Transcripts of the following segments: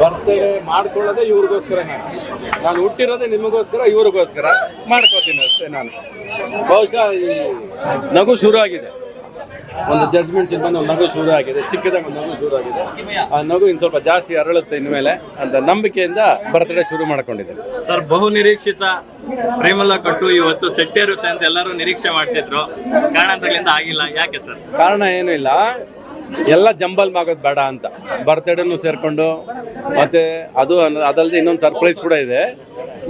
Birthday ಮಾಡ್ಕೊಳ್ಳೋದೇ ಇವ್ರಿಗೋಸ್ಕರ ನಾನು. ನಾನು ಹುಟ್ಟಿರೋದೇ ನಿಮಗೋಸ್ಕರ ಇವ್ರಿಗೋಸ್ಕರ ಮಾಡ್ಕೋತೀನಿ ಅಷ್ಟೇ ನಾನು. ಬಹುಶಃ ಈ ನಗು ಶುರು ಆಗಿದೆ ಒಂದು ಜಡ್ಜ್ಮೆಂಟ್ ಒಂದು ನಗು ಶುರು ಆಗಿದೆ ಚಿಕ್ಕದಾಗ ಒಂದು ನಗು ಶುರು ಆಗಿದೆ ಆ ನಗು ಇನ್ನು ಸ್ವಲ್ಪ ಜಾಸ್ತಿ ಅರಳುತ್ತೆ ಇನ್ಮೇಲೆ ಅಂತ ನಂಬಿಕೆಯಿಂದ ಬರ್ತ್ಡೇ ಶುರು ಮಾಡ್ಕೊಂಡಿದ್ದೇನೆ. ಸರ್ ಬಹು ನಿರೀಕ್ಷಿತ ಪ್ರೇಮಲ್ಲ ಕಟ್ಟು ಇವತ್ತು ಸೆಟ್ಟೇ ಇರುತ್ತೆ ಅಂತ ಎಲ್ಲರೂ ನಿರೀಕ್ಷೆ ಮಾಡ್ತಿದ್ರು. ಕಾರಣಾಂತರಗಳಿಂದ ಆಗಿಲ್ಲ. ಯಾಕೆ ಸರ್? ಕಾರಣ ಏನೂ ಇಲ್ಲ. ಎಲ್ಲ ಜಂಬಲ್ ಆಗೋದು ಬೇಡ ಅಂತ. ಬರ್ತ್ಡೇನು ಸೇರಿಕೊಂಡು, ಮತ್ತೆ ಅದು ಅದಲ್ಲದೆ ಇನ್ನೊಂದು ಸರ್ಪ್ರೈಸ್ ಕೂಡ ಇದೆ.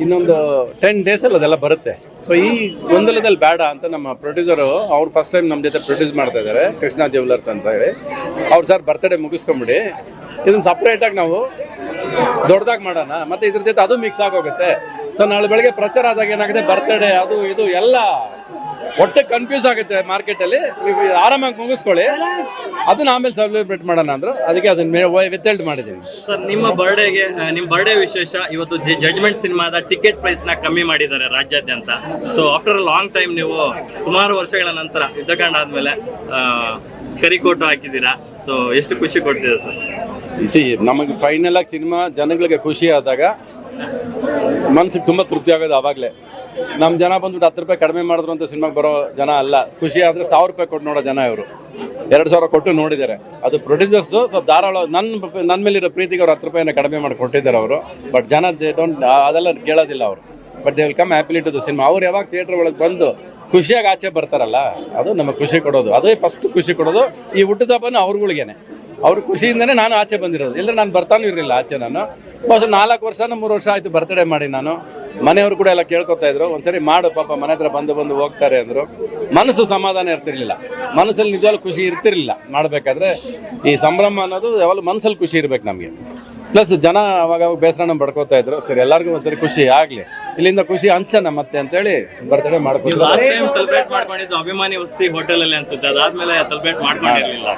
ಇನ್ನೊಂದು ಟೆನ್ ಡೇಸಲ್ಲಿ ಅದೆಲ್ಲ ಬರುತ್ತೆ. ಸೊ ಈ ಗೊಂದಲದಲ್ಲಿ ಬೇಡ ಅಂತ ನಮ್ಮ ಪ್ರೊಡ್ಯೂಸರು ಅವ್ರು ಫಸ್ಟ್ ಟೈಮ್ ನಮ್ಮ ಜೊತೆ ಪ್ರೊಡ್ಯೂಸ್ ಮಾಡ್ತಾ ಇದ್ದಾರೆ ಕೃಷ್ಣ ಜ್ಯುವೆಲರ್ಸ್ ಅಂತ ಹೇಳಿ. ಅವ್ರು, ಸರ್, ಬರ್ತ್ಡೇ ಮುಗಿಸ್ಕೊಂಬಿಡಿ. ಇದನ್ನು ಸಪ್ರೇಟಾಗಿ ನಾವು ದೊಡ್ಡದಾಗಿ ಮಾಡೋಣ. ಮತ್ತೆ ಇದ್ರ ಜೊತೆ ಅದು ಮಿಕ್ಸ್ ಆಗೋಗುತ್ತೆ. ಸೊ ನಾಳೆ ಬೆಳಗ್ಗೆ ಪ್ರಚಾರ ಆದಾಗ ಏನಾಗುತ್ತೆ? ಬರ್ತ್ಡೇ ಅದು ಇದು ಎಲ್ಲ ಒಟ್ಟೆ ಕನ್ಫ್ಯೂಸ್ ಆಗುತ್ತೆ ಮಾರ್ಕೆಟಲ್ಲಿ ನೀವು ಆರಾಮಾಗಿ ಮುಗಿಸ್ಕೊಳ್ಳಿ. ಅದನ್ನ ಆಮೇಲೆ ಸೆಲೆಬ್ರೇಟ್ ಮಾಡೋಣ ಅಂದ್ರು. ಅದಕ್ಕೆ ಅದನ್ನ ವಿತಲ್ಡ್ ಮಾಡಿದ್ದೀನಿ ಸರ್, ನಿಮ್ಮ ಬರ್ಡೇಗೆ ನಿಮ್ಮ ಬರ್ಡೇ ವಿಶೇಷ, ಇವತ್ತು ಜಡ್ಜ್ಮೆಂಟ್ ಸಿನಿಮಾದ ಟಿಕೆಟ್ ಪ್ರೈಸ್ನ ಕಮ್ಮಿ ಮಾಡಿದ್ದಾರೆ ರಾಜ್ಯಾದ್ಯಂತ. ಸೊ ಆಫ್ಟರ್ ಲಾಂಗ್ ಟೈಮ್ ನೀವು ಸುಮಾರು ವರ್ಷಗಳ ನಂತರ ಯುದ್ಧಕಾಂಡ ಆದ್ಮೇಲೆ ಕರಿಕೋಟು ಹಾಕಿದ್ದೀರಾ. ಸೊ ಎಷ್ಟು ಖುಷಿ ಕೊಡ್ತಿದೆ ಸರ್? ಸಿ ನಮಗೆ ಫೈನಲ್ ಆಗಿ ಸಿನಿಮಾ ಜನಗಳಿಗೆ ಖುಷಿ ಆದಾಗ ಮನ್ಸಿಗೆ ತುಂಬ ತೃಪ್ತಿ ಆಗೋದು ಆವಾಗಲೇ. ನಮ್ಮ ಜನ ಬಂದ್ಬಿಟ್ಟು ಹತ್ತು ರೂಪಾಯಿ ಕಡಿಮೆ ಮಾಡಿದ್ರು ಅಂತ ಸಿನಿಮಾಗೆ ಬರೋ ಜನ ಅಲ್ಲ. ಖುಷಿ ಆದರೆ ಸಾವಿರ ರೂಪಾಯಿ ಕೊಟ್ಟು ನೋಡೋ ಜನ ಇವರು. ಎರಡು ಸಾವಿರ ಕೊಟ್ಟು ನೋಡಿದ್ದಾರೆ. ಅದು ಪ್ರೊಡ್ಯೂಸರ್ಸು ಸ್ವಲ್ಪ ಧಾರಾಳ ನನ್ನ ನನ್ನ ಮೇಲಿರೋ ಪ್ರೀತಿಗೆ ಅವ್ರು ಹತ್ತು ರೂಪಾಯಿನ ಕಡಿಮೆ ಮಾಡಿ ಕೊಟ್ಟಿದ್ದಾರೆ ಅವರು. ಬಟ್ ಜನ ದೇ ಡೋಂಟ್ ಅದೆಲ್ಲ ಕೇಳೋದಿಲ್ಲ ಅವರು. But they will come happily to the cinema ಅವ್ರು ಯಾವಾಗ ಥಿಯೇಟ್ರ್ ಒಳಗೆ ಬಂದು ಖುಷಿಯಾಗಿ ಆಚೆ ಬರ್ತಾರಲ್ಲ, ಅದು ನಮಗೆ ಖುಷಿ ಕೊಡೋದು. ಅದೇ ಫಸ್ಟ್ ಖುಷಿ ಕೊಡೋದು ಈ ಹುಟ್ಟಿದ ಹಬ್ಬನ ಅವ್ರುಗಳಿಗೇನೆ. ಅವ್ರ ಖುಷಿಯಿಂದನೇ ನಾನು ಆಚೆ ಬಂದಿರೋದು. ಇಲ್ಲದ್ರೆ ನಾನು ಬರ್ತಾನೂ ಇರಲಿಲ್ಲ ಆಚೆ ನಾನು. ಬಸ್ ನಾಲ್ಕು ವರ್ಷ ಮೂರು ವರ್ಷ ಆಯಿತು ಬರ್ತ್ಡೇ ಮಾಡಿ ನಾನು. ಮನೆಯವರು ಕೂಡ ಎಲ್ಲ ಕೇಳ್ಕೊತಾ ಇದ್ರು. ಒಂದ್ಸರಿ ಮಾಡು ಪಾಪ, ಮನೆ ಹತ್ರ ಬಂದು ಬಂದು ಹೋಗ್ತಾರೆ ಅಂದರು. ಮನಸ್ಸು ಸಮಾಧಾನ ಇರ್ತಿರ್ಲಿಲ್ಲ. ಮನಸ್ಸಲ್ಲಿ ನಿಜವಾಗ್ಲೂ ಖುಷಿ ಇರ್ತಿರ್ಲಿಲ್ಲ. ಮಾಡಬೇಕಾದ್ರೆ ಈ ಸಂಭ್ರಮ ಅನ್ನೋದು ಯಾವಾಗಲೂ ಮನಸ್ಸಲ್ಲಿ ಖುಷಿ ಇರ್ಬೇಕು ನಮಗೆ. ಪ್ಲಸ್ ಜನ ಅವಾಗ ಅವಾಗ ಬೇಸರನ ಪಡ್ಕೋತಾ ಇದ್ರು. ಸರಿ ಎಲ್ಲರಿಗೂ ಒಂದ್ಸರಿ ಖುಷಿ ಆಗ್ಲಿ. ಇಲ್ಲಿಂದ ಖುಷಿ ಹಂಚನ ಮತ್ತೆ ಅಂತೇಳಿ ಬರ್ತಡೇ ಮಾಡ್ಕೊಂಡು ಸೆಲೆಬ್ರೇಟ್ ಮಾಡ್ಕೊಂಡಿದ್ದು ಅಭಿಮಾನಿ ವಸತಿ ಹೋಟೆಲ್ ಅಲ್ಲಿ ಅನ್ಸುತ್ತೆ. ಅದಾದ್ಮೇಲೆ ಸೆಲೆಬ್ರೇಟ್ ಮಾಡ್ಕೊಂಡಿರ್ಲಿಲ್ಲ.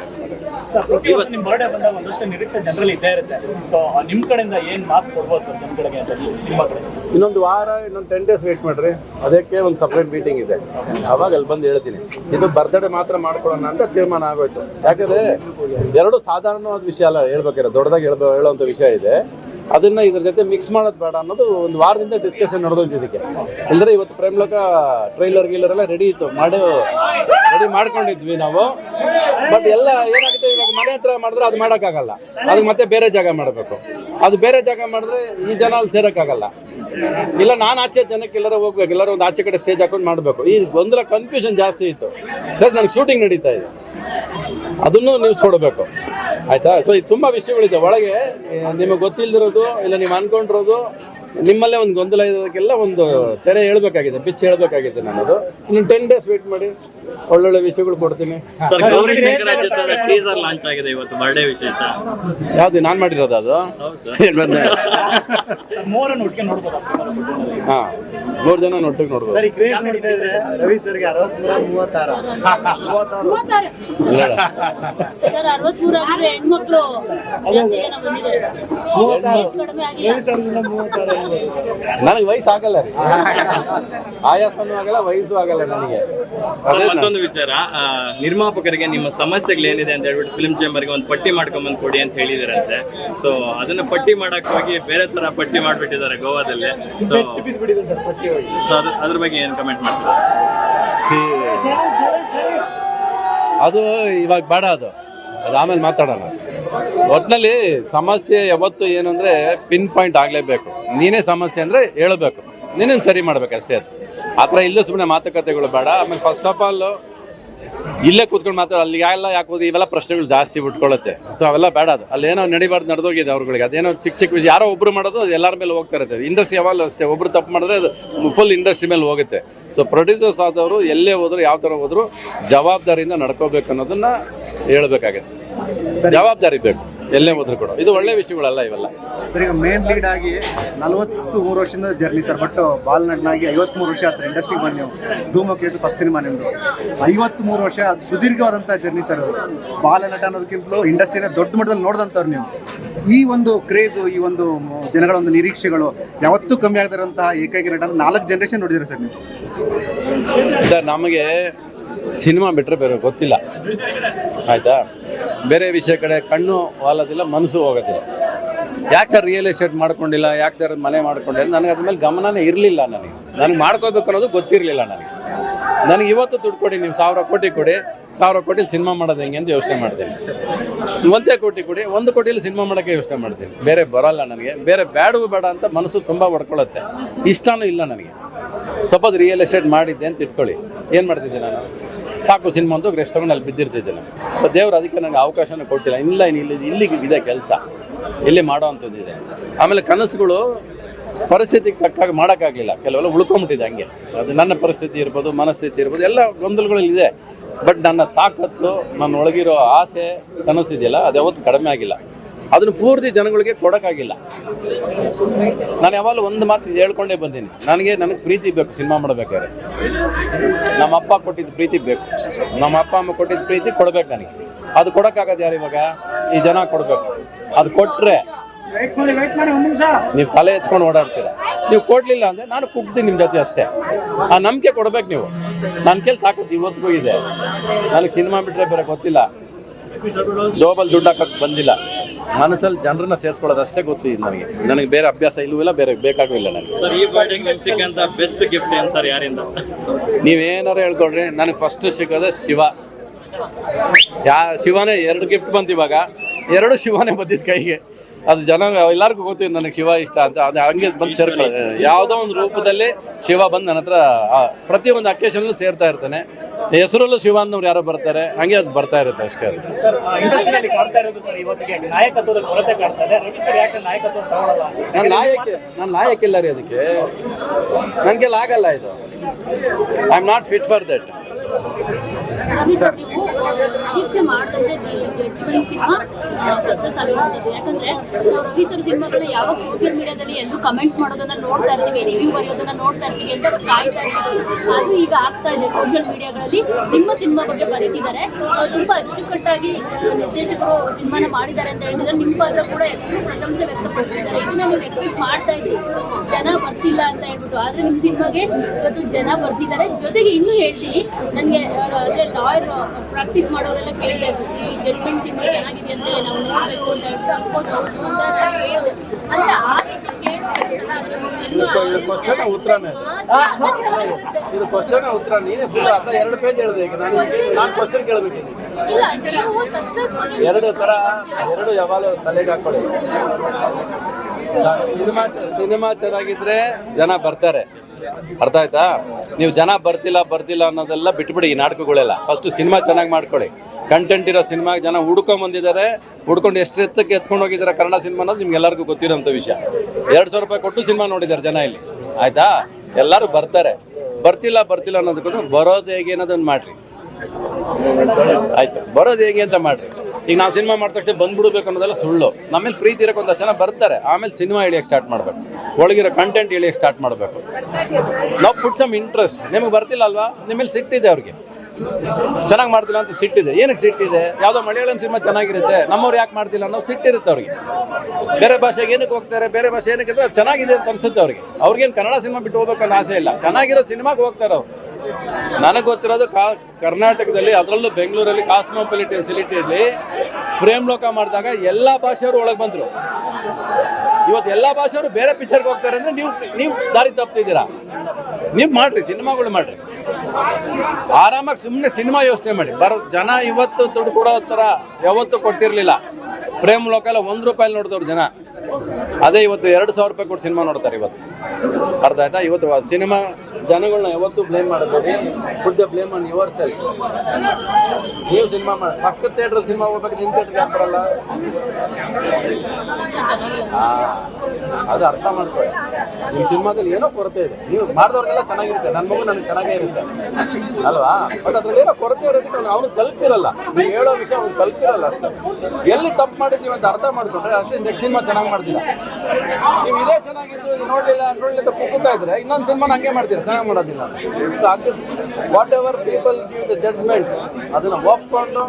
ನಿಮ್ ಬರ್ಡೇ ಬಂದಾಗ ಒಂದಷ್ಟು ನಿರೀಕ್ಷೆ ಜನರಲ್ಲಿ ಇದ್ದೇ ಇರುತ್ತೆ. ಸೊ ನಿಮ್ ಕಡೆಯಿಂದ ಏನ್ ಮಾತು ಕೊಡ್ಬೋದು ಸರ್ ಜನ ಕಡೆಗೆ ಅಂತ ಸಿನಿಮಾ ಕಡೆ? ಇನ್ನೊಂದು ವಾರ ಇನ್ನೊಂದು ಟೆನ್ ಡೇಸ್ ವೇಟ್ ಮಾಡ್ರಿ. ಅದಕ್ಕೆ ಒಂದು ಸಪ್ರೇಟ್ ಮೀಟಿಂಗ್ ಇದೆ. ಅವಾಗ ಅಲ್ಲಿ ಬಂದು ಹೇಳ್ತೀನಿ. ಇದು ಬರ್ತ್ಡೇ ಮಾತ್ರ ಮಾಡ್ಕೊಳ್ಳೋಣ ಅಂತ ತೀರ್ಮಾನ ಆಗೋಯ್ತು. ಯಾಕಂದ್ರೆ ಎರಡು ಸಾಧಾರಣವಾದ ವಿಷಯ ಅಲ್ಲ ಹೇಳ್ಬೇಕಾರೆ ದೊಡ್ಡದಾಗಿ ಹೇಳುವಂತ ಹೇಳೋಂಥ ವಿಷಯ. ಇದೆ. ಅದನ್ನ ಇದ್ರ ಜೊತೆ ಮಿಕ್ಸ್ ಮಾಡೋದು ಬೇಡ ಅನ್ನೋದು ಒಂದು ವಾರದಿಂದ ಡಿಸ್ಕಷನ್ ನಡೆದೋಯ್ತು ಇದಕ್ಕೆ. ಇಲ್ಲದ್ರೆ ಇವತ್ತು ಪ್ರೇಮ್ಲೋಕ ಟ್ರೈಲರ್ ಗೀಲರ್ ಎಲ್ಲ ರೆಡಿ ಇತ್ತು. ಮಾಡಿ ರೆಡಿ ಮಾಡ್ಕೊಂಡಿದ್ವಿ ನಾವು. ಬಟ್ ಎಲ್ಲ ಏನಾಗುತ್ತೆ ಇವಾಗ ಮನೆ ಹತ್ರ ಮಾಡಿದ್ರೆ ಅದು ಮಾಡೋಕ್ಕಾಗಲ್ಲ. ಅದಕ್ಕೆ ಮತ್ತೆ ಬೇರೆ ಜಾಗ ಮಾಡಬೇಕು. ಅದು ಬೇರೆ ಜಾಗ ಮಾಡಿದ್ರೆ ಈ ಜನ ಅಲ್ಲಿ ಸೇರೋಕ್ಕಾಗಲ್ಲ. ಇಲ್ಲ, ನಾನು ಆಚೆ ಜನಕ್ಕೆ ಎಲ್ಲರೂ ಹೋಗ್ಬೇಕು. ಎಲ್ಲರೂ ಒಂದು ಆಚೆ ಕಡೆ ಸ್ಟೇಜ್ ಹಾಕೊಂಡು ಮಾಡಬೇಕು. ಈ ಒಂದರ ಕನ್ಫ್ಯೂಷನ್ ಜಾಸ್ತಿ ಇತ್ತು. ನನಗೆ ಶೂಟಿಂಗ್ ನಡೀತಾ ಇದೆ. ಅದನ್ನು ನ್ಯೂಸ್ ಕೊಡಬೇಕು ಆಯ್ತಾ? ಸೊ ಇದು ತುಂಬಾ ವಿಷಯಗಳಿದೆ ಒಳಗೆ ನಿಮಗೆ ಗೊತ್ತಿಲ್ದಿರೋದು ಇಲ್ಲ ನೀವು ಅನ್ಕೊಂಡಿರೋದು ನಿಮ್ಮಲ್ಲೇ ಒಂದು ಗೊಂದಲ ಇರೋದಕ್ಕೆಲ್ಲ ಒಂದು ತೆರೆ ಹೇಳ್ಬೇಕಾಗಿದೆ ಪಿಚ್ ಹೇಳ್ಬೇಕಾಗಿದೆ ನಾನದು ಇನ್ನು ಟೆನ್ ಡೇಸ್ ವೇಟ್ ಮಾಡಿ ಒಳ್ಳೊಳ್ಳೆ ವಿಷಯಗಳು ಕೊಡ್ತೀನಿ. Sir Gowri Shankaraj teaser launch ಆಗಿದೆ ಇವತ್ತು ಬರ್ಡೇ ವಿಶೇಷ. ಯಾವ್ದು ನಾನು ಮಾಡಿರೋದು ಅದು? ಹಾಂ ಮೂರು ಜನ ನೋಟ್ ನೋಡ್ಬೋದು. ರವಿ ಸರ್ಗೆ ಅರವತ್ಮೂರ ಮೂವತ್ತಾರು. ಹೆಣ್ಮಕ್ಳು ಕಡಿಮೆ ಆಗಿಲ್ಲ. ನನಗೆ ವಯಸ್ಸು ಆಗಲ್ಲ ರೀ. ಆಯಾಸನೂ ಆಗಲ್ಲ ವಯಸ್ಸು ಆಗಲ್ಲ ನನಗೆ. ಸರ್ ಮತ್ತೊಂದು ವಿಚಾರ. ನಿರ್ಮಾಪಕರಿಗೆ ನಿಮ್ಮ ಸಮಸ್ಯೆಗಳು ಏನಿದೆ ಅಂತ ಹೇಳ್ಬಿಟ್ಟು ಫಿಲ್ಮ್ ಚೇಂಬರ್ಗೆ ಒಂದು ಪಟ್ಟಿ ಮಾಡ್ಕೊಂಬಂದು ಕೊಡಿ ಅಂತ ಹೇಳಿದಿರಂತೆ. ಸೊ ಅದನ್ನ ಪಟ್ಟಿ ಮಾಡಕ್ ಹೋಗಿ ಬೇರೆ ತರ ಪಟ್ಟಿ ಮಾಡ್ಬಿಟ್ಟಿದ್ದಾರೆ ಗೋವಾದಲ್ಲಿ. ಸೊ ಅದ್ರ ಬಗ್ಗೆ ಏನು ಕಮೆಂಟ್ ಮಾಡ್ತೀರಾ? ಅದು ಇವಾಗ ಬೇಡ ಅದು. ಅದು ಮಾತಾಡೋಣ. ಒಟ್ಟಿನಲ್ಲಿ ಸಮಸ್ಯೆ ಯಾವತ್ತು ಏನು ಅಂದರೆ ಪಿನ್ ಪಾಯಿಂಟ್ ಆಗಲೇಬೇಕು. ನೀನೇ ಸಮಸ್ಯೆ ಅಂದರೆ ಹೇಳಬೇಕು. ನೀನೇನು ಸರಿ ಮಾಡಬೇಕು ಅಷ್ಟೇ ಅದು. ಆ ಥರ ಇಲ್ಲದೆ ಸುಮ್ಮನೆ ಮಾತುಕತೆಗಳು ಬೇಡ. ಆಮೇಲೆ ಫಸ್ಟ್ ಆಫ್ ಆಲ್ ಇಲ್ಲೇ ಕೂತ್ಕೊಂಡು ಮಾತ್ರ ಅಲ್ಲಿ ಎಲ್ಲ ಯಾಕೆ ಹೋಗಿ ಇವೆಲ್ಲ ಪ್ರಶ್ನೆಗಳು ಜಾಸ್ತಿ ಬಿಟ್ಕೊಳ್ಳುತ್ತೆ. ಸೊ ಅವೆಲ್ಲ ಬೇಡ ಅದು. ಅಲ್ಲಿ ಏನೋ ನಡಿಬಾರ್ದು ನಡೆದೋಗಿದೆ ಅವ್ರುಗಳಿಗೆ. ಅದೇನೋ ಚಿಕ್ಕ ಚಿಕ್ಕ ವಿಷಯ. ಯಾರೋ ಒಬ್ರು ಮಾಡೋದು ಅದು ಎಲ್ಲರ ಮೇಲೆ ಹೋಗ್ತಾ ಇರುತ್ತೆ. ಇಂಡಸ್ಟ್ರಿ ಯಾವಾಗಲೂ ಅಷ್ಟೇ. ಒಬ್ರು ತಪ್ಪು ಮಾಡಿದ್ರೆ ಅದು ಫುಲ್ ಇಂಡಸ್ಟ್ರಿ ಮೇಲೆ ಹೋಗುತ್ತೆ. ಸೊ ಪ್ರೊಡ್ಯೂಸರ್ಸ್ ಆದವರು ಎಲ್ಲೇ ಹೋದ್ರು ಯಾವ ಥರ ಹೋದ್ರು ಜವಾಬ್ದಾರಿಯಿಂದ ನಡ್ಕೋಬೇಕು ಅನ್ನೋದನ್ನ ಹೇಳ್ಬೇಕಾಗತ್ತೆ. ಜವಾಬ್ದಾರಿ ಬೇಕು. ಎಲ್ಲೇ ಹೋದ್ರು ಕೂಡ. ಇದು ಒಳ್ಳೆ ವಿಷಯಗಳಲ್ಲ ಇವೆಲ್ಲ. ಸರ್ ಈಗ ಮೇನ್ ಲೀಡ್ ಆಗಿ ನಲವತ್ತು ಮೂರು ವರ್ಷದಿಂದ ಜರ್ನಿ ಸರ್ ಬಟ್ ಬಾಲ್ ನಟನಾಗಿ ಐವತ್ಮೂರು ವರ್ಷ ಆದ್ರೆ ಇಂಡಸ್ಟ್ರಿಗೆ ಬಂದು ನೀವು. ಧೂಮಕ್ಕೆ ಫಸ್ಟ್ ಸಿನಿಮಾ ನಿಮ್ಮದು ಐವತ್ಮೂರು ವರ್ಷ ಅದು ಸುದೀರ್ಘವಾದಂಥ ಜರ್ನಿ ಸರ್ ಬಾಲ ನಟ ಅನ್ನೋದಕ್ಕಿಂತಲೂ ಇಂಡಸ್ಟ್ರಿನ ದೊಡ್ಡ ಮಟ್ಟದಲ್ಲಿ ನೋಡಿದಂಥವ್ರು ನೀವು. ಈ ಒಂದು ಕ್ರೇಜು ಈ ಒಂದು ಜನಗಳ ಒಂದು ನಿರೀಕ್ಷೆಗಳು ಯಾವತ್ತೂ ಕಮ್ಮಿ ಆಗದಿರೋಂತಹ ಏಕೈಕ ನಟ ನಾಲ್ಕು ಜನರೇಷನ್ ನೋಡಿದ್ರಿ ಸರ್ ನೀವು? ಸರ್ ನಮಗೆ ಸಿನಿಮಾ ಬಿಟ್ಟರೆ ಬೇರೆ ಗೊತ್ತಿಲ್ಲ. ಆಯಿತಾ? ಬೇರೆ ವಿಷಯ ಕಡೆ ಕಣ್ಣು ವಾಲೋದಿಲ್ಲ, ಮನಸ್ಸು ಹೋಗೋದಿಲ್ಲ. ಯಾಕೆ ಸರ್ ರಿಯಲ್ ಎಸ್ಟೇಟ್ ಮಾಡ್ಕೊಂಡಿಲ್ಲ? ಯಾಕೆ ಸರ್ ಮನೆ ಮಾಡ್ಕೊಂಡಿಲ್ಲ? ನನಗೆ ಅದ್ರ ಮೇಲೆ ಗಮನನೇ ಇರಲಿಲ್ಲ ನನಗೆ. ನನಗೆ ಮಾಡ್ಕೋಬೇಕು ಅನ್ನೋದು ಗೊತ್ತಿರಲಿಲ್ಲ ನನಗೆ. ನನಗೆ ಇವತ್ತು ದುಡ್ಡು ಕೊಡಿ, ನೀವು ಸಾವಿರ ಕೋಟಿ ಕೊಡಿ, ಸಾವಿರ ಕೋಟಿ ಸಿನಿಮಾ ಮಾಡೋದು ಹೆಂಗೆ ಅಂತ ಯೋಚನೆ ಮಾಡ್ತೀನಿ. ಒಂದೇ ಕೋಟಿ ಕೊಡಿ, ಒಂದು ಕೋಟಿಯಲ್ಲಿ ಸಿನಿಮಾ ಮಾಡೋಕ್ಕೆ ಯೋಚನೆ ಮಾಡ್ತೀನಿ. ಬೇರೆ ಬರಲ್ಲ ನನಗೆ. ಬೇರೆ ಬೇಡವೂ ಬೇಡ ಅಂತ ಮನಸ್ಸು ತುಂಬ ಹೊಡ್ಕೊಳ್ಳುತ್ತೆ. ಇಷ್ಟನೂ ಇಲ್ಲ ನನಗೆ. ಸಪೋಸ್ ರಿಯಲ್ ಎಸ್ಟೇಟ್ ಮಾಡಿದ್ದೆ ಅಂತ ಇಟ್ಕೊಳ್ಳಿ. ಏನು ಮಾಡ್ತಿದ್ದೆ ನಾನು? ಸಾಕು ಸಿನಿಮಾ ಅಂತ ರೆಸ್ಟ್ ತಗೊಂಡು ಅಲ್ಲಿ ಬಿದ್ದಿರ್ತಿದ್ದೆ ನಾನು. ಸೊ ದೇವ್ರು ಅದಕ್ಕೆ ನನಗೆ ಅವಕಾಶನೂ ಕೊಟ್ಟಿಲ್ಲ. ಇಲ್ಲ ಇಲ್ಲಿ ಇಲ್ಲಿಗೆ ಇದೆ ಕೆಲಸ. ಇಲ್ಲಿ ಮಾಡೋ ಅಂಥದ್ದಿದೆ ಆಮೇಲೆ ಕನಸುಗಳು ಪರಿಸ್ಥಿತಿಗೆ ತಕ್ಕಾಗಿ ಮಾಡೋಕ್ಕಾಗಲಿಲ್ಲ. ಕೆಲವೆಲ್ಲ ಉಳ್ಕೊಂಬಿಟ್ಟಿದೆ ಹಂಗೆ. ಅದು ನನ್ನ ಪರಿಸ್ಥಿತಿ ಇರ್ಬೋದು, ಮನಸ್ಥಿತಿ ಇರ್ಬೋದು, ಎಲ್ಲ ಗೊಂದಲಗಳಿದೆ ಬಟ್ ನನ್ನ ತಾಕತ್ತು ನನ್ನ ಒಳಗಿರೋ ಆಸೆ ಕನಸಿದೆಯಲ್ಲ ಅದು ಯಾವತ್ತು ಕಡಿಮೆ ಆಗಿಲ್ಲ. ಅದನ್ನು ಪೂರ್ತಿ ಜನಗಳಿಗೆ ಕೊಡೋಕ್ಕಾಗಿಲ್ಲ. ನಾನು ಯಾವಾಗಲೂ ಒಂದು ಮಾತು ಹೇಳ್ಕೊಂಡೇ ಬಂದೀನಿ. ನನಗೆ ನನಗೆ ಪ್ರೀತಿ ಬೇಕು ಸಿನಿಮಾ ಮಾಡಬೇಕಾದ್ರೆ. ನಮ್ಮ ಅಪ್ಪ ಕೊಟ್ಟಿದ್ದ ಪ್ರೀತಿ ಬೇಕು. ನಮ್ಮ ಅಪ್ಪ ಅಮ್ಮ ಕೊಟ್ಟಿದ್ದ ಪ್ರೀತಿ ಕೊಡಬೇಕು ನನಗೆ. ಅದು ಕೊಡೋಕ್ಕಾಗದು ಯಾರು ಇವಾಗ? ಈ ಜನ ಕೊಡಬೇಕು. ಅದು ಕೊಟ್ಟರೆ ನೀವು ತಲೆ ಹೆಚ್ಕೊಂಡು ಓಡಾಡ್ತೀರ? ನೀವು ಕೊಡ್ಲಿಲ್ಲ ಅಂದ್ರೆ ನಾನು ಕುಗ್ತೀನಿ ನಿಮ್ಮ ಜೊತೆ ಅಷ್ಟೇ. ಆ ನಂಬಿಕೆ ಕೊಡ್ಬೇಕು ನೀವು. ನನ್ನ ಕೇಳಿ ತಾಕತ್ತು ಇವತ್ತಿಗೂ ಇದೆ. ನನಗೆ ಸಿನಿಮಾ ಬಿಟ್ಟರೆ ಬೇರೆ ಗೊತ್ತಿಲ್ಲ. ಜೋಬಲ್ ದುಡ್ಡು ಹಾಕಕ್ಕೆ ಬಂದಿಲ್ಲ. ಮನಸ್ಸಲ್ಲಿ ಜನರನ್ನ ಸೇರಿಸ್ಕೊಳ್ಳೋದು ಅಷ್ಟೇ ಗೊತ್ತಿದೆ ನನಗೆ. ನನಗೆ ಬೇರೆ ಅಭ್ಯಾಸ ಇಲ್ಲೂ ಇಲ್ಲ ಬೇರೆ ಬೇಕಾಗೂ ಇಲ್ಲ ನನಗೆ. ಬೆಸ್ಟ್ ಗಿಫ್ಟ್ ಏನು ಸರ್ ಯಾರಿಂದ? ನೀವೇನಾರು ಹೇಳ್ಕೊಡ್ರಿ ನನಗೆ ಫಸ್ಟ್ ಸಿಗೋದೆ ಶಿವ. ಯಾ ಶಿವನೇ ಎರಡು ಗಿಫ್ಟ್ ಬಂತು ಇವಾಗ. ಎರಡು ಶಿವನೇ ಬಂದಿದ್ದು ಕೈಗೆ. ಅದು ಜನ ಎಲ್ಲರಿಗೂ ಗೊತ್ತಿದೆ ನನಗೆ ಶಿವ ಇಷ್ಟ ಅಂತ. ಅದು ಹಂಗೆ ಬಂದು ಸೇರ್ಕೊಳ್ಳೋದು. ಯಾವುದೋ ಒಂದು ರೂಪದಲ್ಲಿ ಶಿವ ಬಂದು ನನ್ನ ಹತ್ರ ಪ್ರತಿಯೊಂದು ಅಕೇಶನ್ಲೂ ಸೇರ್ತಾ ಇರ್ತಾನೆ. ಹೆಸರಲ್ಲೂ ಶಿವ ಅನ್ನೋರು ಯಾರೋ ಬರ್ತಾರೆ. ಹಂಗೆ ಅದು ಬರ್ತಾ ಇರುತ್ತೆ ಅಷ್ಟೇ ನಾನು ನಾಯಕ ನಾನು ನಾಯಕ ಇಲ್ಲ ರೀ ಅದಕ್ಕೆ. ನನಗೆಲ್ಲ ಆಗಲ್ಲ ಇದು. I am not fit for that ನೀವು ನಿರೀಕ್ಷೆ ಮಾಡಿದಂತೆ ಜಡ್ಜ್ಮೆಂಟ್ ಸಿನಿಮಾ ಸಕ್ಸಸ್ ಆಗಿರುವಂಥದ್ದು. ಯಾಕಂದ್ರೆ ನಾವು ರವಿ ಸರ್ ಸಿನಿಮಾಗಳನ್ನ ಯಾವಾಗ ಸೋಷಿಯಲ್ ಮೀಡಿಯಾದಲ್ಲಿ ಎಲ್ಲರೂ ಕಮೆಂಟ್ಸ್ ಮಾಡೋದನ್ನ ನೋಡ್ತಾ ಇರ್ತೀವಿ ರಿವ್ಯೂ ಬರೆಯೋದನ್ನ ನೋಡ್ತಾ ಇರ್ತೀವಿ ಅಂತ ಕಾಯ್ತಾ ಇರ್ತೀವಿ ಅದು ಈಗ ಆಗ್ತಾ ಇದೆ ಸೋಷಿಯಲ್ ಮೀಡಿಯಾಗಳಲ್ಲಿ ನಿಮ್ಮ ಸಿನಿಮಾ ಬಗ್ಗೆ ಬರೀತಿದ್ದಾರೆ. ತುಂಬಾ ಅಚ್ಚುಕಟ್ಟಾಗಿ ನಿರ್ದೇಶಕರು ಸಿನಿಮಾನ ಮಾಡಿದ್ದಾರೆ ಅಂತ ಹೇಳಿದ್ರೆ ನಿಮ್ಮ ಪಾತ್ರ ಕೂಡ ಎಲ್ಲರೂ ಪ್ರಶಂಸೆ ವ್ಯಕ್ತಪಡಿಸಿದ್ದಾರೆ. ಇದನ್ನ ನೀವು ಎಕ್ಸ್ಪೆಕ್ಟ್ ಮಾಡ್ತಾ ಇದ್ರಿ ಜನ ಬರ್ತಿಲ್ಲ ಅಂತ ಹೇಳ್ಬಿಟ್ಟು. ಆದ್ರೆ ನಿಮ್ಮ ಸಿನಿಮಾಗೆ ಇವತ್ತು ಜನ ಬರ್ತಿದ್ದಾರೆ. ಜೊತೆಗೆ ಇನ್ನೂ ಹೇಳ್ತೀನಿ. ನನಗೆ ಲಾಯರ್ ಪ್ರಾಕ್ಟೀಸ್ ಮಾಡೋರೆಲ್ಲ ಕೇಳಿದೆ ಈ ಜಡ್ಜ್ಮೆಂಟ್ ಚೆನ್ನಾಗಿದೆ ಅಂತ ನಾವು ನೋಡಬೇಕು ಅಂತ ಹೇಳ್ಬಿಟ್ಟು ಅಪ್ಬೋದು ಹೌದು ಅಂತ ನಾನು ಅಂದ್ರೆ ಆ ರೀತಿ ಕೇಳೋದಕ್ಕಿಂತ ಇದು ಕ್ವಶನ್ ಉತ್ತರನೇ ಇದು ಕ್ವಶನ್ ಉತ್ತರ ನೀನೇ ಫುಲ್ ಅರ್ಧ ಎರಡು ಪೇಜ್ ಹೇಳಿದೆ ಈಗ ನಾನು ನಾನು ಕ್ವಶನ್ ಕೇಳಬೇಕು ಇಲ್ಲ ನೀವು ಸಕ್ಸಸ್ ಬಗ್ಗೆ ಎರಡು ತರ ಎರಡು ಯಾವಾಗಲೂ ತಲೆಗೆ ಹಾಕೊಳ್ಳಿ ಸಿನಿಮಾ ಸಿನಿಮಾ ಚೆನ್ನಾಗಿದ್ರೆ ಜನ ಬರ್ತಾರೆ ಅರ್ಥ ಆಯ್ತಾ? ನೀವು ಜನ ಬರ್ತಿಲ್ಲ ಬರ್ತಿಲ್ಲ ಅನ್ನೋದೆಲ್ಲ ಬಿಟ್ಬಿಡಿ ಈ ನಾಟಕಗಳೆಲ್ಲ. ಫಸ್ಟ್ ಸಿನಿಮಾ ಚೆನ್ನಾಗಿ ಮಾಡ್ಕೊಳ್ಳಿ. ಕಂಟೆಂಟ್ ಇರೋ ಸಿನಿಮಾ ಜನ ಹುಡ್ಕೊಂಡ್ ಬಂದಿದ್ದಾರೆ. ಹುಡ್ಕೊಂಡು ಎಷ್ಟು ಎತ್ತಕ್ಕೆ ಎತ್ಕೊಂಡು ಹೋಗಿದ್ದಾರೆ ಕನ್ನಡ ಸಿನಿಮಾ ಅನ್ನೋದು ನಿಮ್ಗೆ ಎಲ್ಲರಿಗೂ ಗೊತ್ತಿರೋಂಥ ವಿಷಯ. ಎರಡು ಸಾವಿರ ರೂಪಾಯಿ ಕೊಟ್ಟು ಸಿನಿಮಾ ನೋಡಿದ್ದಾರೆ ಜನ ಇಲ್ಲಿ. ಆಯ್ತಾ? ಎಲ್ಲರೂ ಬರ್ತಾರೆ. ಬರ್ತಿಲ್ಲ ಬರ್ತಿಲ್ಲ ಅನ್ನೋದಕ್ಕೂ ಬರೋದು ಹೇಗೆ ಅನ್ನೋದನ್ನ ಮಾಡ್ರಿ. ಆಯ್ತು. ಬರೋದು ಹೇಗೆ ಅಂತ ಮಾಡ್ರಿ. ಈಗ ನಾವು ಸಿನಿಮಾ ಮಾಡಿದ ತಕ್ಷಣ ಬಂದ್ಬಿಡ್ಬೇಕು ಅನ್ನೋದೆಲ್ಲ ಸುಳ್ಳು. ನಮ್ಮಲ್ಲಿ ಪ್ರೀತಿ ಇರೋಕೆ ಒಂದಷ್ಟು ಜನ ಬರ್ತಾರೆ. ಆಮೇಲೆ ಸಿನಿಮಾ ಇಳಿಯಕ್ಕೆ ಸ್ಟಾರ್ಟ್ ಮಾಡಬೇಕು. ಒಳಗಿರೋ ಕಂಟೆಂಟ್ ಇಳಿಯಕ್ಕೆ ಸ್ಟಾರ್ಟ್ ಮಾಡಬೇಕು. ನಾವು ಪುಟ್ ಸಮ್ ಇಂಟ್ರೆಸ್ಟ್ ನಿಮಗೆ ಬರ್ತಿಲ್ಲ ಅಲ್ವಾ? ನಿಮ್ಮಲ್ಲಿ ಸಿಟ್ಟಿದೆ ಅವ್ರಿಗೆ. ಚೆನ್ನಾಗಿ ಮಾಡ್ತಿಲ್ಲ ಅಂತ ಸಿಟ್ಟಿದೆ ಏನಕ್ಕೆ ಸಿಟ್ಟಿದೆ ಯಾವುದೋ ಮಲಯಾಳಂ ಸಿನಿಮಾ ಚೆನ್ನಾಗಿರುತ್ತೆ. ನಮ್ಮವ್ರು ಯಾಕೆ ಮಾಡ್ತಿಲ್ಲ ಅನ್ನೋ ಸಿಟ್ಟಿರುತ್ತೆ ಅವ್ರಿಗೆ. ಬೇರೆ ಭಾಷೆಗೆ ಏನಕ್ಕೆ ಹೋಗ್ತಾರೆ? ಬೇರೆ ಭಾಷೆ ಏನಕ್ಕೆ ಚೆನ್ನಾಗಿದೆ ಅಂತ ಅನಿಸುತ್ತೆ ಅವ್ರಿಗೆ. ಅವ್ರಿಗೇನು ಕನ್ನಡ ಸಿನಿಮಾ ಬಿಟ್ಟು ಹೋಗ್ಬೇಕು ಅನ್ನೋ ಆಸೆ ಇಲ್ಲ. ಚೆನ್ನಾಗಿರೋ ಸಿನಿಮಾಗೆ ಹೋಗ್ತಾರೆ ಅವ್ರು. ನನಗೆ ಗೊತ್ತಿರೋದು ಕಾ ಕರ್ನಾಟಕದಲ್ಲಿ ಅದರಲ್ಲೂ ಬೆಂಗಳೂರಲ್ಲಿ ಕಾಸ್ಮೋಪಾಲಿಟಿ ಫೆಸಿಲಿಟಿಯಲ್ಲಿ ಪ್ರೇಮ್ ಲೋಕ ಮಾಡಿದಾಗ ಎಲ್ಲ ಭಾಷೆಯವರು ಒಳಗೆ ಬಂದರು. ಇವತ್ತು ಎಲ್ಲ ಭಾಷೆಯವರು ಬೇರೆ ಪಿಚ್ಚರ್ಗೆ ಹೋಗ್ತಾರೆ ಅಂದರೆ ನೀವು ನೀವು ದಾರಿ ತಪ್ತಿದ್ದೀರಾ? ನೀವು ಮಾಡ್ರಿ ಸಿನಿಮಾಗಳು ಮಾಡ್ರಿ. ಆರಾಮಾಗಿ ಸುಮ್ಮನೆ ಸಿನಿಮಾ ಯೋಚನೆ ಮಾಡಿ. ಬರೋ ಜನ ಇವತ್ತು ದುಡ್ಡು ಕೊಡೋ ಥರ ಯಾವತ್ತೂ ಕೊಟ್ಟಿರಲಿಲ್ಲ. ಪ್ರೇಮ್ ಲೋಕ ಎಲ್ಲ ಒಂದು ರೂಪಾಯಿ ನೋಡಿದವ್ರು ಜನ. ಅದೇ ಇವತ್ತು ಎರಡು ಸಾವಿರ ರೂಪಾಯಿ ಕೊಟ್ಟು ಸಿನಿಮಾ ನೋಡ್ತಾರೆ ಇವತ್ತು. ಅರ್ಥ ಆಯ್ತಾ? ಇವತ್ತು ಸಿನಿಮಾ ಜನಗಳನ್ನ ಯಾವತ್ತೂ ಬ್ಲೇಮ್ ಮಾಡಬೇಡಿ put the blame on your self ನೀವು ಸಿನಿಮಾ ಮಾಡಿ ಪಕ್ಕದ ಥಿಯೇಟ್ರಲ್ಲಿ ಸಿನಿಮಾ ಹೋಗ್ಬೇಕು ನಿಮ್ಮ ಥಿಯೇಟ್ರಿಗೆ ಯಾಕೆ ಬರಲ್ಲ? ಆ, ಅದು ಅರ್ಥ ಮಾಡ್ಕೊಳ್ಳಿ. ನಿಮ್ಮ ಸಿನಿಮಾದಲ್ಲಿ ಏನೋ ಕೊರತೆ ಇದೆ. ನೀವು ಮಾಡಿದವ್ರಿಗೆಲ್ಲ ಚೆನ್ನಾಗಿರುತ್ತೆ. ನನ್ನ ಮಗು ನನಗೆ ಚೆನ್ನಾಗೇ ಇರುತ್ತೆ. ಅಲ್ವಾ? ಬಟ್ ಅದ್ರಲ್ಲಿ ಏನೋ ಕೊರತೆ ಇರೋದಕ್ಕೆ ಅವ್ನು ಅವನು ತಲುಪಿರಲ್ಲ. ನೀವು ಹೇಳೋ ವಿಷಯ ಅವ್ನು ತಲುಪಿರಲ್ಲ ಅಷ್ಟೇ. ಎಲ್ಲಿ ತಪ್ಪು ಮಾಡಿದ್ದೀವಿ ಅಂತ ಅರ್ಥ ಮಾಡ್ಕೊಂಡ್ರೆ ಅಷ್ಟೇ ನೆಕ್ಸ್ಟ್ ಸಿನಿಮಾ ಚೆನ್ನಾಗಿ ಮಾಡ್ತೀರ? ನೀವು ಇದೇ ಚೆನ್ನಾಗಿದ್ದು ನೋಡಲಿಲ್ಲ ನೋಡಲಿಲ್ಲ ಅಂತ ಕುಕ್ಕುತ್ತಾ ಇದ್ರೆ ಇನ್ನೊಂದು ಸಿನಿಮಾನ ಹಂಗೆ ಮಾಡ್ತೀರ? ಚೆನ್ನಾಗಿ ಮಾಡೋದಿಲ್ಲ. ಸೊ ಅದು whatever people give the judgement ಅದನ್ನ ಒಪ್ಕೊಂಡು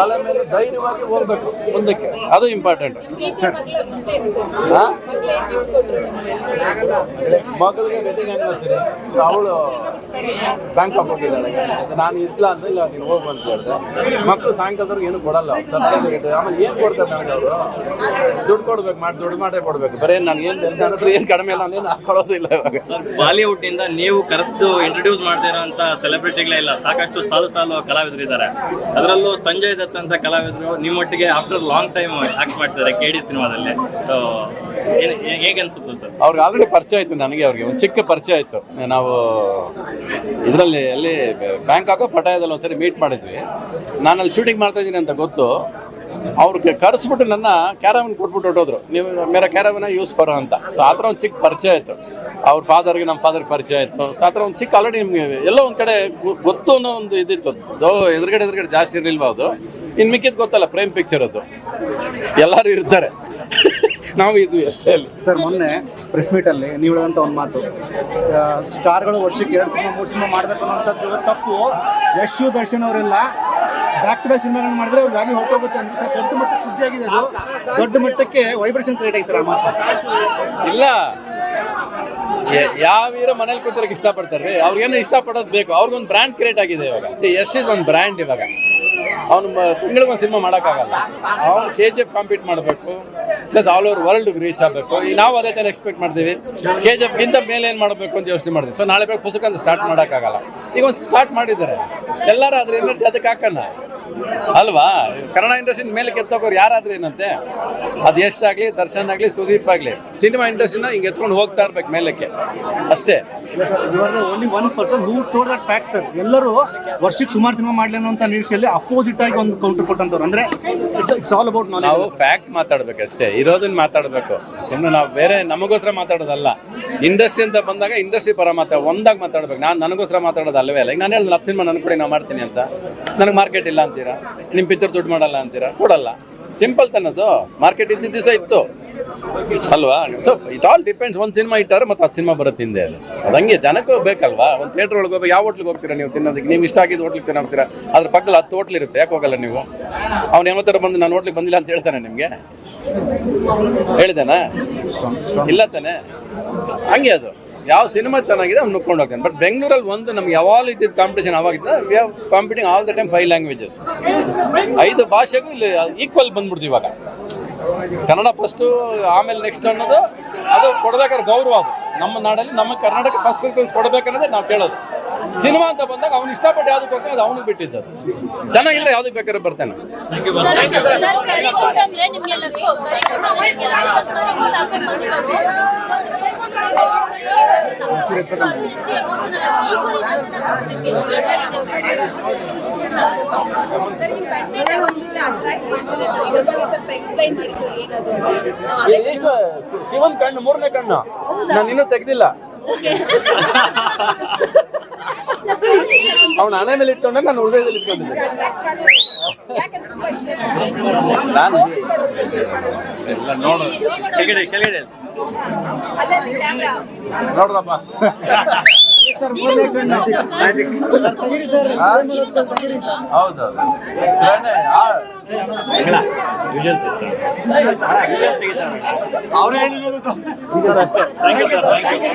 ತಲೆ ಮೇಲೆ ಧೈರ್ಯವಾಗಿ ಹೋಗ್ಬೇಕು ಮುಂದಕ್ಕೆ. ಅದು ಇಂಪಾರ್ಟೆಂಟ್ ಬಗ್ಗೆ ಏನ್ ಮಗಳಿಗೆ ವೆಡ್ಡಿಂಗ್ ಆನಿವರ್ಸರಿ ಅವಳು ಬ್ಯಾಂಕಾಕ್ ಹೋಗಿದ್ದಾಳೆ ನಾನು ಇರ್ಲ ಅಂದ್ರೆ ಇಲ್ಲ, ನೀನು ಹೋಗಿ ಅಂತ ಹೇಳಿದೆ. ಮಕ್ಕಳು ಸಾಯಂಕಾಲದವ್ರಿಗೆ ಏನು ಕೊಡಲ್ಲ ಸರ್ಪ್ರೈಸ್ ಆಮೇಲೆ ಏನು ಕೊಡ್ತಾರೆ ನನಗೆ ಅವರು ದುಡ್ಡು ಕೊಡ್ಬೇಕು, ಮಾಡಿ, ದುಡ್ಡು ಮಾಡೇ ಕೊಡ್ಬೇಕು. ಬರೀ ನಾನು ಏನು ನನ್ನ ಏನು ಕಡಿಮೆ ಇಲ್ಲ ನಾನು ಹಾಕೊಳ್ಳೋದಿಲ್ಲ ಇವಾಗ. ಸರ್ ಬಾಲಿವುಡ್ ಇಂದ ನೀವು ಕರೆಸ್ದು ಇಂಟ್ರೊಡ್ಯೂಸ್ ಮಾಡ್ತಿರೋಂಥ ಸೆಲೆಬ್ರಿಟಿಗಳೇ ಇಲ್ಲ. ಸಾಕಷ್ಟು ಸಾಲು ಸಾಲು ಕಲಾವಿದರು ಇದ್ದಾರೆ. ಅದರಲ್ಲೂ ಸಂಜಯ್ ದತ್ ಅಂತ ಕಲಾವಿದರು, ನಿಮ್ಮೊಟ್ಟಿಗೆ ಆಫ್ಟರ್ ಲಾಂಗ್ ಟೈಮ್ ಆಕ್ಟ್ ಮಾಡ್ತಾರೆ ಕೆ ಡಿ ಸಿನಿಮಾದಲ್ಲಿ ಸೊ ಅನ್ಸುತ್ತೆ ಅವ್ರಿಗೆ ಆಲ್ರೆಡಿ ಪರಿಚಯ ಆಯ್ತು ನನಗೆ ಅವ್ರಿಗೆ. ಒಂದು ಚಿಕ್ಕ ಪರಿಚಯ ಆಯಿತು. ನಾವು ಇದರಲ್ಲಿ ಅಲ್ಲಿ ಬ್ಯಾಂಕಾಕೋ ಪಟಾಯದಲ್ಲಿ ಒಂದ್ಸರಿ ಮೀಟ್ ಮಾಡಿದ್ವಿ. ನಾನು ಅಲ್ಲಿ ಶೂಟಿಂಗ್ ಮಾಡ್ತಾ ಇದ್ದೀನಿ ಅಂತ ಗೊತ್ತು. ಅವ್ರಿಗೆ ಕರೆಸ್ಬಿಟ್ಟು ನನ್ನ ಕ್ಯಾರವನ್ ಕೊಟ್ಬಿಟ್ಟು ಹೊಟ್ಟೋದ್ರು ನೀವು ಮೇರ ಕ್ಯಾರವನ್ನ ಯೂಸ್ ಬರೋ ಅಂತ. ಸೊ ಆ ಥರ ಒಂದು ಚಿಕ್ಕ ಪರಿಚಯ ಆಯಿತು. ಅವ್ರ ಫಾದರ್ಗೆ ನಮ್ಮ ಫಾದರ್ ಪರಿಚಯ ಆಯಿತು. ಸೊ ಆ ಥರ ಒಂದು ಚಿಕ್ಕ ಆಲ್ರೆಡಿ ನಿಮಗೆ ಎಲ್ಲೋ ಒಂದು ಕಡೆ ಗೊತ್ತು ಅನ್ನೋ ಒಂದು ಇದಿತ್ತು. ದೋ ಎದುರುಗಡೆ ಎದುರುಗಡೆ ಜಾಸ್ತಿ ಇರಲಿಲ್ವಾ ಅದು? ಇನ್ನು ಮಿಕ್ಕಿದ್ದು ಗೊತ್ತಲ್ಲ ಪ್ರೇಮ್ ಪಿಕ್ಚರ್ ಅದು. ಎಲ್ಲರೂ ಇರ್ತಾರೆ. ನಾವು ಇದ್ವಿ ಅಷ್ಟೇ ಅಲ್ಲಿ. ಸರ್ ಮೊನ್ನೆ ಪ್ರೆಸ್ ಮೀಟಲ್ಲಿ ನೀವು ಹೇಳಿದಂಥ ಒಂದು ಮಾತು. ಆ, ಸ್ಟಾರ್ಗಳು ವರ್ಷಕ್ಕೆ ಎರಡು ಸಿನಿಮಾ ಮೂರು ಸಿನಿಮಾ ಮಾಡಬೇಕು ಅನ್ನೋಂಥದ್ದು ತಪ್ಪು. ಯಶು ದರ್ಶನ್ ಅವರೆಲ್ಲ. ಬ್ಯಾಕ್ ಟು ಬ್ಯಾಕ್ ಸಿನಿಮಾಗಳನ್ನ ಮಾಡಿದ್ರೆ ಅವ್ರ ವ್ಯಾಲ್ಯೂ ಹೊರಟೋಗುತ್ತೆ ಅಂದ್ರೆ ಸರ್ ದೊಡ್ಡ ಮಟ್ಟಕ್ಕೆ ಸುದ್ದಿ ಆಗಿದೆ ಅದು. ದೊಡ್ಡ ಮಟ್ಟಕ್ಕೆ ವೈಬ್ರೇಷನ್ ಕ್ರಿಯೇಟ್ ಆಗಿದೆ ಸರ್ ಆ ಮಾತು. ಇಲ್ಲ. ಯಾವ ಹೀರೋ ಮನೇಲಿ ಕೂತಿರಕ್ಕೆ ಇಷ್ಟಪಡ್ತಾರೆ ಅವ್ರಿಗೇನು ಇಷ್ಟಪಡೋದು ಬೇಕು. ಅವ್ರಿಗೊಂದು ಬ್ರ್ಯಾಂಡ್ ಕ್ರಿಯೇಟ್ ಆಗಿದೆ ಇವಾಗ. ಸಿ ಯಶ್ ಇಸ್ ಒಂದು ಬ್ರ್ಯಾಂಡ್ ಇವಾಗ. ಅವ್ನು ತಿಂಗಳಿಗೊಂದು ಸಿನಿಮಾ ಮಾಡೋಕ್ಕಾಗಲ್ಲ. ಅವ್ನು ಕೆ ಜಿ ಎಫ್ ಕಾಂಪೀಟ್ ಮಾಡಬೇಕು plus all over world reach ಆಗಬೇಕು. ಈಗ ನಾವು ಅದೇ ಥರ ಎಕ್ಸ್ಪೆಕ್ಟ್ ಮಾಡ್ತೀವಿ. ಕೆ ಜಿ ಎಫ್ಗಿಂತ ಮೇಲೆ ಏನು ಮಾಡಬೇಕು ಅಂತ ಯೋಚನೆ ಮಾಡ್ತೀವಿ. ಸೊ ನಾಳೆ ಬೇಕು ಪುಸ್ತಕ ಅಂತ ಸ್ಟಾರ್ಟ್ ಮಾಡೋಕ್ಕಾಗಲ್ಲ. ಈಗ ಒಂದು ಸ್ಟಾರ್ಟ್ ಮಾಡಿದ್ದಾರೆ. ಎಲ್ಲರೂ ಅದ್ರ ಎನರ್ಜಿ ಅದಕ್ಕೆ ಹಾಕೋಣ. ಅಲ್ವಾ? ಕನ್ನಡ ಇಂಡಸ್ಟ್ರಿ ಮೇಲೆ ಕೆತ್ತೋಕೋರು ಯಾರಾದ್ರೂ ಏನಂತೆ? ಅದು ಎಷ್ಟಾಗಲಿ ದರ್ಶನ್ ಆಗಲಿ ಸುದೀಪ್ ಆಗಲಿ ಸಿನಿಮಾ ಇಂಡಸ್ಟ್ರಿನ ಹಿಂಗೆ ಎತ್ಕೊಂಡು ಹೋಗ್ತಾ ಇರ್ಬೇಕು ಮೇಲಕ್ಕೆ. ಅಷ್ಟೇ. ಇಲ್ಲ sir you are the only one person who tore that fact sir ಎಲ್ಲರೂ ವರ್ಷಕ್ಕೆ ಸುಮಾರು ಸಿನಿಮಾ ಮಾಡಲಿ ಅಂತ ನಿರೀಕ್ಷೆಯಲ್ಲಿ ಅಪೋಸಿಟ್ ಆಗಿ ಒಂದು ಕೌಂಟರ್ ಕೊಟ್ಟಂತವ್ರು. ಅಂದ್ರೆ ಇಟ್ಸ್ ಇಟ್ಸ್ ಆಲ್ ಅಬೌಟ್ ನಾವು ಫ್ಯಾಕ್ಟ್ ಮಾತಾಡ್ಬೇಕು ಅಷ್ಟೇ ಇರೋದನ್ನ ಮಾತಾಡಬೇಕು. ಸುಮ್ಮನೆ ನಾವು ಬೇರೆ ನಮಗೋಸ್ಕರ ಮಾತಾಡೋದಲ್ಲ. ಇಂಡಸ್ಟ್ರಿ ಅಂತ ಬಂದಾಗ ಇಂಡಸ್ಟ್ರಿ ಪರ ಮಾತಾ ಒಂದಾಗ ಮಾತಾಡ್ಬೇಕು. ನಾನು ನನಗೋಸ್ಕರ ಮಾತಾಡೋದು ಅಲ್ಲವೇ ಅಲ್ಲ. ಈಗ ನಾನು ಹೇಳಿದ್ರೆ ಹತ್ತು ಸಿನಿಮಾ ನನ್ನ ಕೂಡ ನಾವು ಮಾಡ್ತೀನಿ ಅಂತ. ನನಗೆ ಮಾರ್ಕೆಟ್ ಇಲ್ಲ ಅಂತೀರಾ? ನಿಮ್ಮ ಪಿಕ್ಚರ್ ದುಡ್ಡು ಮಾಡಲ್ಲ ಅಂತೀರಾ? ಕೊಡಲ್ಲ. ಸಿಂಪಲ್ ತನ್ನದು ಮಾರ್ಕೆಟ್ ಇದ್ದಿದ್ದ ದಿವಸ ಇತ್ತು. ಅಲ್ವಾ? ಸೊ ಇಟ್ ಆಲ್ ಡಿಪೆಂಡ್ಸ್ ಒಂದು ಸಿನಿಮಾ ಇಟ್ಟಾರೆ ಮತ್ತೆ ಆ ಸಿನಿಮಾ ಬರುತ್ತೆ ಹಿಂದೆ ಅದು ಅದಂಗೆ ಜನಕ್ಕೂ ಬೇಕಲ್ವಾ? ಒಂದು ಥಿಯೇಟರ್ ಒಳಗೆ ಹೋಗಿ ಯಾವ ಹೋಟ್ಲಿಗೆ ಹೋಗ್ತೀರಾ ನೀವು ತಿನ್ನೋದಕ್ಕೆ? ನೀವು ಇಷ್ಟ ಆಗಿದ್ದು ಹೋಟ್ಲಿಗೆ ತಿನ್ನೋಗ್ತೀರಾ? ಅದ್ರ ಪಕ್ಕದಲ್ಲಿ ಹತ್ತು ಹೋಟ್ಲ್ ಇರುತ್ತೆ. ಯಾಕೆ ಹೋಗಲ್ಲ ನೀವು? ಅವ್ನು ಥರ ಬಂದು ನಾನು ಹೋಟ್ಲಿಗೆ ಬಂದಿಲ್ಲ ಅಂತ ಹೇಳ್ತಾನೆ ನಿಮಗೆ? ಹೇಳಿದೆನಾ? ಇಲ್ಲ ತಾನೆ? ಹಂಗೆ ಅದು. ಯಾವ ಸಿನಿಮಾ ಚೆನ್ನಾಗಿದೆ ಅವ್ನು ನುಕ್ಕೊಂಡು ಹೋಗ್ತಾನೆ. ಬಟ್ ಬೆಂಗಳೂರಲ್ಲಿ ಒಂದು ನಮ್ಗೆ ಯಾವಾಗ ಇದ್ದಿದ್ದ competition ಅವಾಗಿದ್ದ we are competing all the time five languages ಐದು ಭಾಷೆಗೂ ಇಲ್ಲಿ ಈಕ್ವಲ್ ಬಂದ್ಬಿಡ್ತು ಇವಾಗ. ಕನ್ನಡ ಫಸ್ಟು ಆಮೇಲೆ ನೆಕ್ಸ್ಟ್ ಅನ್ನೋದು ಅದು ಕೊಡಬೇಕಾದ್ರೆ ಗೌರವ ಅದು. ನಮ್ಮ ನಾಡಲ್ಲಿ ನಮ್ಮ ಕರ್ನಾಟಕ ಫಸ್ಟ್ ಪ್ರಿಫರೆನ್ಸ್ ಕೊಡಬೇಕನ್ನೋದೇ ನಾವು ಕೇಳೋದು. ಸಿನಿಮಾ ಅಂತ ಬಂದಾಗ ಅವ್ನು ಇಷ್ಟಪಟ್ಟು ಯಾವ್ದಕ್ಕೆ ಹೋಗ್ತಾನೆ ಅದು ಅವನಿಗೆ ಬಿಟ್ಟಿದ್ದು ಅದು ಚೆನ್ನಾಗಿಲ್ಲ ಯಾವ್ದಕ್ಕೆ ಬೇಕಾದ್ರೆ ಬರ್ತಾನೆ. ಏನದು ಶಿವನ್ ಕಣ್ಣು ಮೂರನೇ ಕಣ್ಣು. ನಾನು ಇನ್ನೂ ತೆಗ್ದಿಲ್ಲ. ಅವನ ಹಣೆ ಮೇಲೆ ಇಟ್ಕೊಂಡೆ ನಾನು ಹೃದಯದಲ್ಲಿ ಇಟ್ಕೊಂಡಿದ್ದೆ. ನಾನು ಎಲ್ಲ ನೋಡು ಕೆಳಗಡೆ ಕೆಳಗಡೆ ನೋಡ್ರಪ್ಪ ಹೌದೌದು ಅವ್ರು ಸರ್ ಅಷ್ಟೇ thank you sir thank you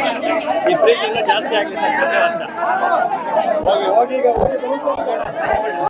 ಈ ಪ್ರೀತಿಯಿಂದ ಜಾಸ್ತಿ ಆಗಲಿ ಸರ್